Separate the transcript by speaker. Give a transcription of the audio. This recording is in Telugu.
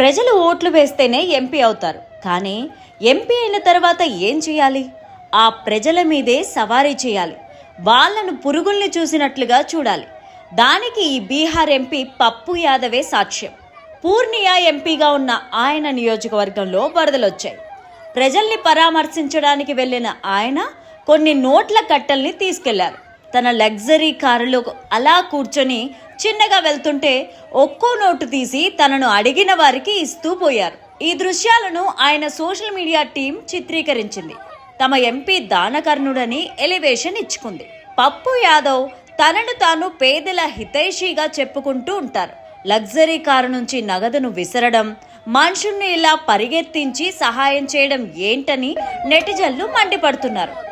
Speaker 1: ప్రజలు ఓట్లు వేస్తేనే ఎంపీ అవుతారు. కానీ ఎంపీ అయిన తర్వాత ఏం చేయాలి? ఆ ప్రజల మీదే సవారీ చేయాలి. వాళ్ళను పురుగుల్ని చూసినట్లుగా చూడాలి. దానికి ఈ బీహార్ ఎంపీ పప్పు యాదవే సాక్ష్యం. పూర్ణియా ఎంపీగా ఉన్న ఆయన నియోజకవర్గంలో వరదలొచ్చాయి. ప్రజల్ని పరామర్శించడానికి వెళ్ళిన ఆయన కొన్ని నోట్ల కట్టల్ని తీసుకెళ్ళారు. తన లగ్జరీ కారులో అలా కూర్చొని చిన్నగా వెళ్తుంటే ఒక్కో నోటు తీసి తనను అడిగిన వారికి ఇస్తూ పోయారు. ఈ దృశ్యాలను ఆయన సోషల్ మీడియా టీం చిత్రీకరించింది. తమ ఎంపీ దానకర్ణుడని ఎలివేషన్ ఇచ్చుకుంది. పప్పు యాదవ్ తనను తాను పేదల హితైషిగా చెప్పుకుంటూ ఉంటారు. లగ్జరీ కారు నుంచి నగదును విసరడం మనుషుల్ని ఇలా పరిగెత్తించి సహాయం చేయడం ఏంటని నెటిజన్లు మండిపడుతున్నారు.